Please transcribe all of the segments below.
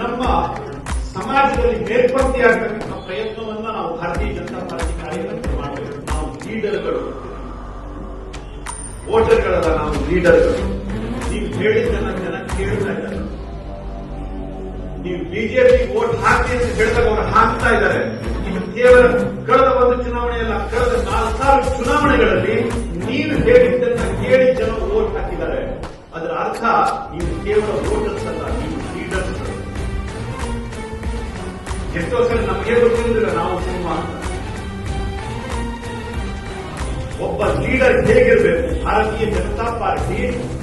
ನಮ್ಮ ಸಮಾಜದಲ್ಲಿ ಮೇಲ್ಪಂಕ್ತಿಯಾಗತಕ್ಕಂಥ ಪ್ರಯತ್ನವನ್ನ ನಾವು ಭಾರತೀಯ ಜನತಾ ಪಾರ್ಟಿ ಕಾರ್ಯಕರ್ತರು ಮಾಡಬೇಕು. ನಾವು ಲೀಡರ್ಗಳು. ವೋಟರ್ಗಳಲ್ಲ, ನಾವು ಲೀಡರ್ಗಳು. ನೀವು ಹೇಳಿದ್ದನ್ನ ಜನ ಕೇಳ್ತಾ ಇದ್ದಾರೆ. ನೀವು ಬಿಜೆಪಿ ವೋಟ್ ಹಾಕಿ ಅಂತ ಹೇಳಿದಾಗ ಅವರು ಹಾಕ್ತಾ ಇದ್ದಾರೆ. ಇದು ಕೇವಲ ಕಳೆದ ಒಂದು ಚುನಾವಣೆಯಲ್ಲ ಕಳೆದ ನಾಲ್ಕಾರು ಚುನಾವಣೆಗಳಲ್ಲಿ ನೀವು ಹೇಳಿದ್ದನ್ನ ಕೇಳಿ ಜನ ವೋಟ್ ಹಾಕಿದ್ದಾರೆ. ಅದರ ಅರ್ಥ, ನೀವು ಕೇವಲ ವೋಟರ್ಸ್ ಎಷ್ಟೋ ಸಲ ನಮಗೆ ಗೊತ್ತಿರುವುದಿಲ್ಲ ನಾವು ಸಿನಿಮಾ ಅಂತ ಒಬ್ಬ ಲೀಡರ್ ಹೇಗಿರಬೇಕು? ಭಾರತೀಯ ಜನತಾ ಪಾರ್ಟಿ,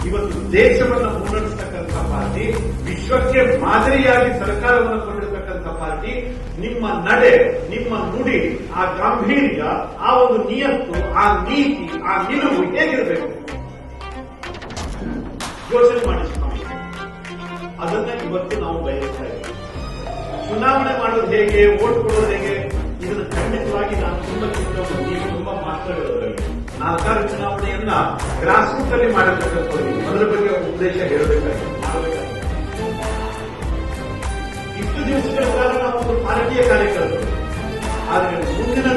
ಇವತ್ತು ದೇಶವನ್ನು ಮುನ್ನಡೆಸತಕ್ಕಂಥ ಪಾರ್ಟಿ, ವಿಶ್ವಕ್ಕೆ ಮಾದರಿಯಾಗಿ ಸರ್ಕಾರವನ್ನು ಕೊಂಡಿರತಕ್ಕಂಥ ಪಾರ್ಟಿ, ನಿಮ್ಮ ನಡೆ, ನಿಮ್ಮ ನುಡಿ, ಆ ಗಾಂಭೀರ್ಯ, ಆ ಒಂದು ನಿಯತ್ತು, ಆ ನೀತಿ, ಆ ನಿಲುವು ಹೇಗಿರಬೇಕು? ಯೋಚನೆ ಮಾಡಿ ಅದನ್ನ ಇವತ್ತು ನಾವು ಬಯಸ್ತಾ ಇದ್ದೀವಿ. ಚುನಾವಣೆ ಮಾಡೋದು ಹೇಗೆ ಓಟ್ ಕೊಡೋದು ಹೇಗೆ, ಇದನ್ನು ಖಂಡಿತವಾಗಿ ನಾನು ತುಂಬಾ ಚಿಂತ ನೀವು ತುಂಬಾ ಮಾತಾಡಿರೋದ್ರಲ್ಲಿ ನಾಲ್ಕಾರು ಚುನಾವಣೆಯನ್ನ ಗ್ರಾಸ್ ರೂಟ್ ಅಲ್ಲಿ ಮಾಡಿರ್ತಕ್ಕಂಥದ್ದು ಅದರ ಬಗ್ಗೆ ಉದ್ದೇಶ ಹೇಳಬೇಕಾಗಿ ಮಾಡಬೇಕಾಗಿದೆ. ಇಷ್ಟು ದಿವಸಗಳ ಕಾಲ ಒಂದು ಭಾರತೀಯ ಕಾರ್ಯಕರ್ತರು. ಆದರೆ ಮುಂದಿನ